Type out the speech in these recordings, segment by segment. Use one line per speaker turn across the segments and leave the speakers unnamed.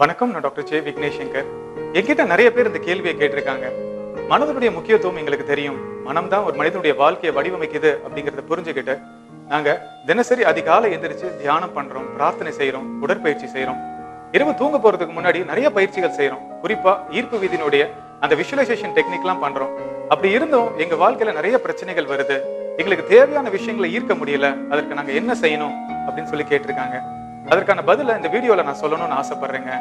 வணக்கம் நான் doctor J விக்னேஷங்கர். என்கிட்ட நிறைய பேர் இந்த கேள்வியை கேட்டிருக்காங்க. மனதனுடைய முக்கியத்துவம் எங்களுக்கு தெரியும். மனம் தான் ஒரு மனிதனுடைய வாழ்க்கையை வடிவமைக்குது அப்படிங்கறத புரிஞ்சுக்கிட்டு நாங்க தினசரி அதிகாலை எந்திரிச்சு தியானம் பண்றோம் பிரார்த்தனை செய்யறோம் உடற்பயிற்சி செய்யறோம் இரவு தூங்க போறதுக்கு முன்னாடி நிறைய பயிற்சிகள் செய்யறோம் குறிப்பா ஈர்ப்பு விதியினுடைய அந்த விஷுவலைசேஷன் டெக்னிக்லாம் பண்றோம். அப்படி இருந்தும் எங்க வாழ்க்கையில நிறைய பிரச்சனைகள் வருது. எங்களுக்கு தேவையான விஷயங்களை ஈர்க்க முடியல. அதற்கு நாங்க என்ன செய்யணும் அப்படின்னு சொல்லி கேட்டிருக்காங்க. அதற்கான பதில இந்த வீடியோல நான் சொல்லணும்னு ஆசைப்படுறேங்க.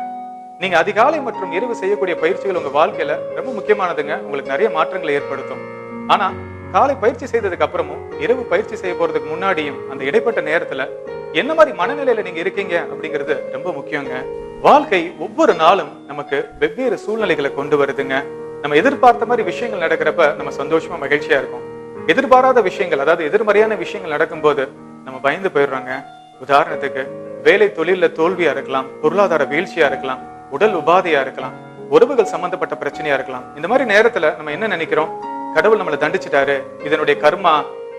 நீங்க அதிகாலை மற்றும் இரவு செய்யக்கூடிய பயிற்சிகள் உங்க வாழ்க்கையில ரொம்ப முக்கியமானதுங்க. உங்களுக்கு நிறைய மாற்றங்களை ஏற்படுத்தும். ஆனா காலை பயிற்சி செய்ததுக்கு அப்புறமும் இரவு பயிற்சி செய்ய போறதுக்கு முன்னாடியும் அந்த இடைப்பட்ட நேரத்துல என்ன மாதிரி மனநிலையில நீங்க இருக்கீங்க அப்படிங்கிறது ரொம்ப முக்கியங்க. வாழ்க்கை ஒவ்வொரு நாளும் நமக்கு வெவ்வேறு சூழ்நிலைகளை கொண்டு வருதுங்க. நம்ம எதிர்பார்த்த மாதிரி விஷயங்கள் நடக்கிறப்ப நம்ம சந்தோஷமா மகிழ்ச்சியா இருக்கும் எதிர்பாராத விஷயங்கள் அதாவது எதிர்மறையான விஷயங்கள் நடக்கும்போது நம்ம பயந்து போயிடுறோங்க. உதாரணத்துக்கு வேலை தொழில்ல தோல்வியா இருக்கலாம் பொருளாதார வீழ்ச்சியா இருக்கலாம் உடல் உபாதையா இருக்கலாம் உறவுகள் சம்பந்தப்பட்ட பிரச்சனையா இருக்கலாம். இந்த மாதிரி நேரத்துல நம்ம என்ன நினைக்கிறோம்? கடவுள் நம்மளை தண்டிச்சிட்டாரு இதனுடைய கர்மா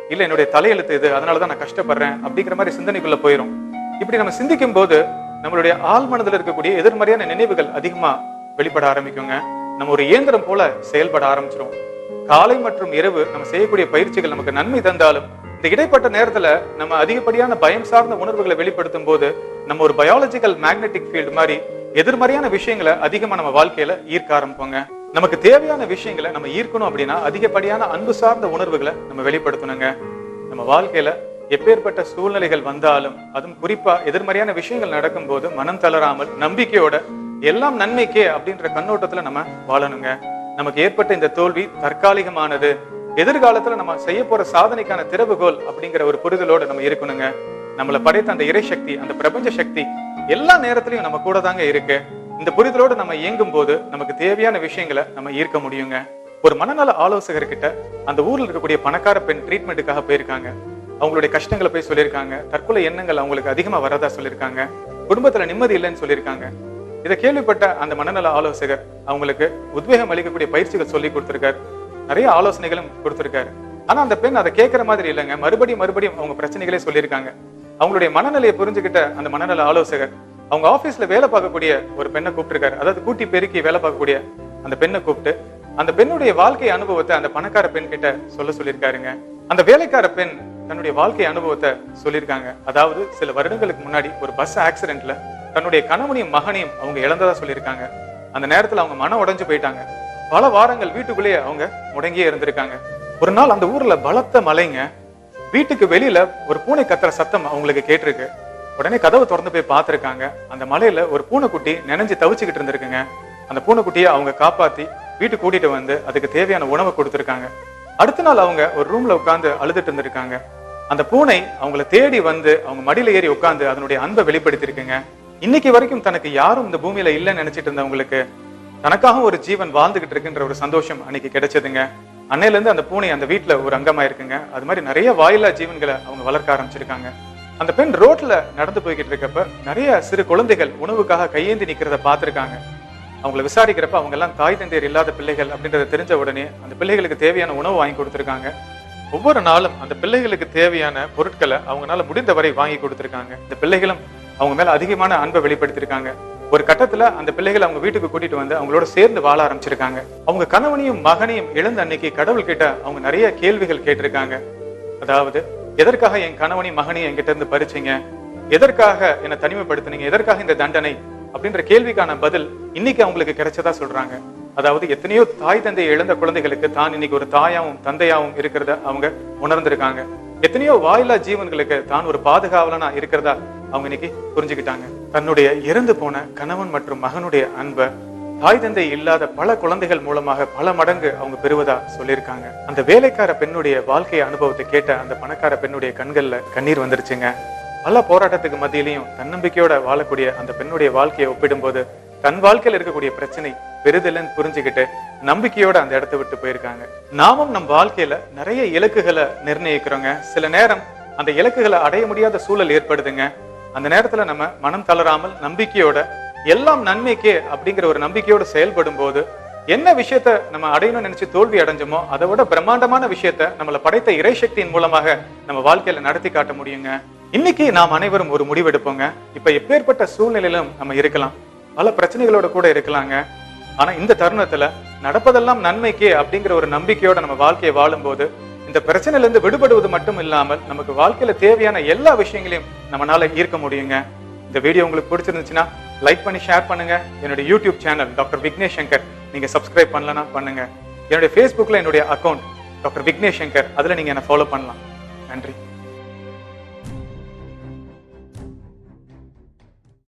இல்ல என்னுடைய தலையெழுத்து இது அதனாலதான் நான் கஷ்டப்படுறேன் அப்படிங்கிற மாதிரி சிந்தனைக்குள்ள போயிரும். இப்படி நம்ம சிந்திக்கும் போது நம்மளுடைய ஆழ்மனதுல இருக்கக்கூடிய எதிர்மறையான நினைவுகள் அதிகமா வெளிப்பட ஆரம்பிக்குங்க. நம்ம ஒரு இயந்திரம் போல செயல்பட ஆரம்பிச்சிரும். காலை மற்றும் இரவு நம்ம செய்யக்கூடிய பயிற்சிகள் நமக்கு நன்மை தந்தாலும் இந்த இடைப்பட்ட நேரத்துல நம்ம அதிகப்படியான பயம் சார்ந்த உணர்வுகளை வெளிப்படுத்தும் போது நம்ம ஒரு பயாலஜிக்கல் மேக்னெட்டிக் ஃபீல்டு மாதிரி எதிர்மறையான விஷயங்களை அதிகமா நம்ம வாழ்க்கையில ஈர்க்க ஆரம்பிப்போங்க. நமக்கு தேவையான விஷயங்களை நம்ம ஈர்க்கணும் அப்படின்னா அதிகப்படியான அன்பு சார்ந்த உணர்வுகளை நம்ம வெளிப்படுத்தணுங்க. நம்ம வாழ்க்கையில எப்பேற்பட்ட சூழ்நிலைகள் வந்தாலும் அதுவும் குறிப்பா எதிர்மறையான விஷயங்கள் நடக்கும்போது மனம் தளராமல் நம்பிக்கையோட எல்லாம் நன்மைக்கே அப்படின்ற கண்ணோட்டத்துல நம்ம வாழணுங்க. நமக்கு ஏற்பட்ட இந்த தோல்வி தற்காலிகமானது. எதிர்காலத்துல நம்ம செய்ய போற சாதனைக்கான திறவுகோல் அப்படிங்கிற ஒரு புரிதலோட நம்ம இருக்கணுங்க. நம்மளை படைத்த அந்த இறை சக்தி அந்த பிரபஞ்ச சக்தி எல்லா நேரத்திலையும் நம்ம கூட தாங்க இருக்கு. இந்த புரிதலோடு நம்ம இயங்கும் போது நமக்கு தேவையான விஷயங்களை நம்ம ஈர்க்க முடியுங்க. ஒரு மனநல ஆலோசகர்கிட்ட அந்த ஊர்ல இருக்கக்கூடிய பணக்கார பெண் ட்ரீட்மெண்ட்டுக்காக போயிருக்காங்க. அவங்களுடைய கஷ்டங்களை போய் சொல்லியிருக்காங்க. தற்கொலை எண்ணங்கள் அவங்களுக்கு அதிகமா வரதா சொல்லியிருக்காங்க. குடும்பத்துல நிம்மதி இல்லைன்னு சொல்லியிருக்காங்க. இதை கேள்விப்பட்ட அந்த மனநல ஆலோசகர் அவங்களுக்கு உத்வேகம் அளிக்கக்கூடிய பயிற்சிகள் சொல்லி கொடுத்திருக்காரு. நிறைய ஆலோசனைகளும் கொடுத்திருக்காரு. ஆனா அந்த பெண் அதை கேட்கற மாதிரி இல்லைங்க. மறுபடியும் மறுபடியும் அவங்க பிரச்சனைகளே சொல்லியிருக்காங்க. அவங்களுடைய மனநிலையை புரிஞ்சுக்கிட்ட அந்த மனநல ஆலோசகர் அவங்க ஆபீஸ்ல வேலை பார்க்கக்கூடிய ஒரு பெண்ணை கூப்பிட்டுருக்காரு. அதாவது கூட்டி பெருக்கி வேலை பார்க்கக்கூடிய அந்த பெண்ணை கூப்பிட்டு அந்த பெண்ணுடைய வாழ்க்கை அனுபவத்தை அந்த பணக்கார பெண் கிட்ட சொல்ல சொல்லியிருக்காருங்க. அந்த வேலைக்கார பெண் தன்னுடைய வாழ்க்கை அனுபவத்தை சொல்லியிருக்காங்க. அதாவது சில வருடங்களுக்கு முன்னாடி ஒரு பஸ் ஆக்சிடென்ட்ல தன்னுடைய கணவனையும் மகனையும் அவங்க இழந்ததா சொல்லியிருக்காங்க. அந்த நேரத்துல அவங்க மனம் உடைஞ்சு போயிட்டாங்க. பல வாரங்கள் வீட்டுக்குள்ளேயே அவங்க முடங்கியே இருந்திருக்காங்க. ஒரு நாள் அந்த ஊர்ல பலத்த மலைங்க வீட்டுக்கு வெளியில ஒரு பூனை கத்துற சத்தம் அவங்களுக்கு கேட்டிருக்கு. உடனே கதவை திறந்து போய் பார்த்துருக்காங்க. அந்த மலையில ஒரு பூனைக்குட்டி நினைஞ்சு தவிச்சுக்கிட்டு இருந்திருக்குங்க. அந்த பூனைக்குட்டியை அவங்க காப்பாத்தி வீட்டுக்கு கூட்டிட்டு வந்து அதுக்கு தேவையான உணவை கொடுத்துருக்காங்க. அடுத்த நாள் அவங்க ஒரு ரூம்ல உட்கார்ந்து அழுதுட்டு இருந்திருக்காங்க. அந்த பூனை அவங்கள தேடி வந்து அவங்க மடியில ஏறி உட்கார்ந்து அதனுடைய அன்பை வெளிப்படுத்திருக்குங்க இன்னைக்கு வரைக்கும் தனக்கு யாரும் இந்த பூமியில இல்லைன்னு நினைச்சிட்டு இருந்தவங்களுக்கு தனக்காக ஒரு ஜீவன் வாழ்ந்துகிட்டு இருக்குன்ற ஒரு சந்தோஷம் அன்னைக்கு கிடைச்சதுங்க. அன்னையில இருந்து அந்த பூனை அந்த வீட்டுல ஒரு அங்கமா இருக்குங்க அது மாதிரி நிறைய வாயிலா ஜீவன்களை அவங்க வளர்க்க ஆரம்பிச்சிருக்காங்க. அந்த பெண் ரோட்ல நடந்து போய்கிட்டு இருக்கப்ப நிறைய சிறு குழந்தைகள் உணவுக்காக கையேந்தி நிக்கிறத பார்த்துருக்காங்க. அவங்கள விசாரிக்கிறப்ப அவங்க எல்லாம் தாய் தந்தையர் இல்லாத பிள்ளைகள் அப்படின்றத தெரிஞ்ச உடனே அந்த பிள்ளைகளுக்கு தேவையான உணவு வாங்கி கொடுத்துருக்காங்க. ஒவ்வொரு நாளும் அந்த பிள்ளைகளுக்கு தேவையான பொருட்களை அவங்களால முடிந்தவரை வாங்கி கொடுத்துருக்காங்க. இந்த பிள்ளைகளும் அவங்க மேல அதிகமான அன்பை வெளிப்படுத்தியிருக்காங்க. ஒரு கட்டத்துல அந்த பிள்ளைகளை அவங்க வீட்டுக்கு கூட்டிட்டு வந்து அவங்களோட சேர்ந்து வாழ ஆரம்பிச்சிருக்காங்க. அவங்க கணவனையும் மகனையும் இழந்த அன்னைக்கு கடவுள் கிட்ட அவங்க நிறைய கேள்விகள் கேட்டிருக்காங்க. அதாவது எதற்காக என் கணவனையும் மகனையும் என்கிட்ட இருந்து பறிச்சீங்க? எதற்காக என்னை தனிமைப்படுத்துனீங்க? எதற்காக இந்த தண்டனை? அப்படின்ற கேள்விக்கான பதில் இன்னைக்கு அவங்களுக்கு கிடைச்சதா சொல்றாங்க. அதாவது எத்தனையோ தாய் தந்தையை இழந்த குழந்தைகளுக்கு தான் இன்னைக்கு ஒரு தாயாவும் தந்தையாவும் இருக்கிறத அவங்க உணர்ந்திருக்காங்க. எத்தனையோ வாயிலா ஜீவன்களுக்கு தான் ஒரு பாதுகாவலனா இருக்கிறதா அவங்க இன்னைக்கு புரிஞ்சுக்கிட்டாங்க. தன்னுடைய இறந்து போன கணவன் மற்றும் மகனுடைய அன்பை தாய் தந்தை இல்லாத பல குழந்தைகள் மூலமாக பல மடங்கு அவங்க பெறுவதா சொல்லியிருக்காங்க. அந்த வேலைக்கார பெண்ணுடைய வாழ்க்கை அனுபவத்தை கேட்ட அந்த பணக்கார பெண்ணுடைய கண்கள்ல கண்ணீர் வந்துருச்சுங்க. பல போராட்டத்துக்கு மத்தியிலையும் தன்னம்பிக்கையோட வாழக்கூடிய அந்த பெண்ணுடைய வாழ்க்கையை ஒப்பிடும்போது தன் வாழ்க்கையில இருக்கக்கூடிய பிரச்சனை பெரிதில்லைன்னு புரிஞ்சுக்கிட்டு நம்பிக்கையோட அந்த இடத்தை விட்டு போயிருக்காங்க. நாமும் நம் வாழ்க்கையில நிறைய இலக்குகளை நிர்ணயிக்கிறோங்க. சில நேரம் அந்த இலக்குகளை அடைய முடியாத சூழல் ஏற்படுதுங்க. அந்த நேரத்துல நம்ம மனம் தளராமல் நம்பிக்கையோட எல்லாம் நன்மைக்கே அப்படிங்கிற ஒரு நம்பிக்கையோட செயல்படும் போது என்ன விஷயத்த நம்ம அடையணும்னு நினைச்சு தோல்வி அடைஞ்சோமோ அதை விட பிரம்மாண்டமான விஷயத்த நம்மள படைத்த இறை சக்தியின் மூலமாக நம்ம வாழ்க்கையில நடத்தி காட்ட முடியுங்க. இன்னைக்கு நாம் அனைவரும் ஒரு முடிவெடுப்போங்க. இப்ப எப்பேற்பட்ட சூழ்நிலையிலும் நம்ம இருக்கலாம். பல பிரச்சனைகளோட கூட இருக்கலாங்க. ஆனா இந்த தருணத்துல நடப்பதெல்லாம் நன்மைக்கே அப்படிங்கிற ஒரு நம்பிக்கையோட நம்ம வாழ்க்கையை வாழும்போது இந்த பிரச்சனையிலேருந்து விடுபடுவது மட்டும் இல்லாமல் நமக்கு வாழ்க்கையில தேவையான எல்லா விஷயங்களையும் நம்மளால ஈர்க்க முடியுங்க. இந்த வீடியோ உங்களுக்கு பிடிச்சிருந்துச்சுன்னா லைக் பண்ணி ஷேர் பண்ணுங்க. என்னுடைய YouTube channel doctor Vignesh Shankar நீங்க சப்ஸ்கிரைப் பண்ணலன்னா பண்ணுங்க. என்னுடைய ஃபேஸ்புக்ல என்னுடைய அக்கௌண்ட் டாக்டர் விக்னேஷ் சங்கர் அதுல நீங்க என்ன ஃபாலோ பண்ணலாம். நன்றி.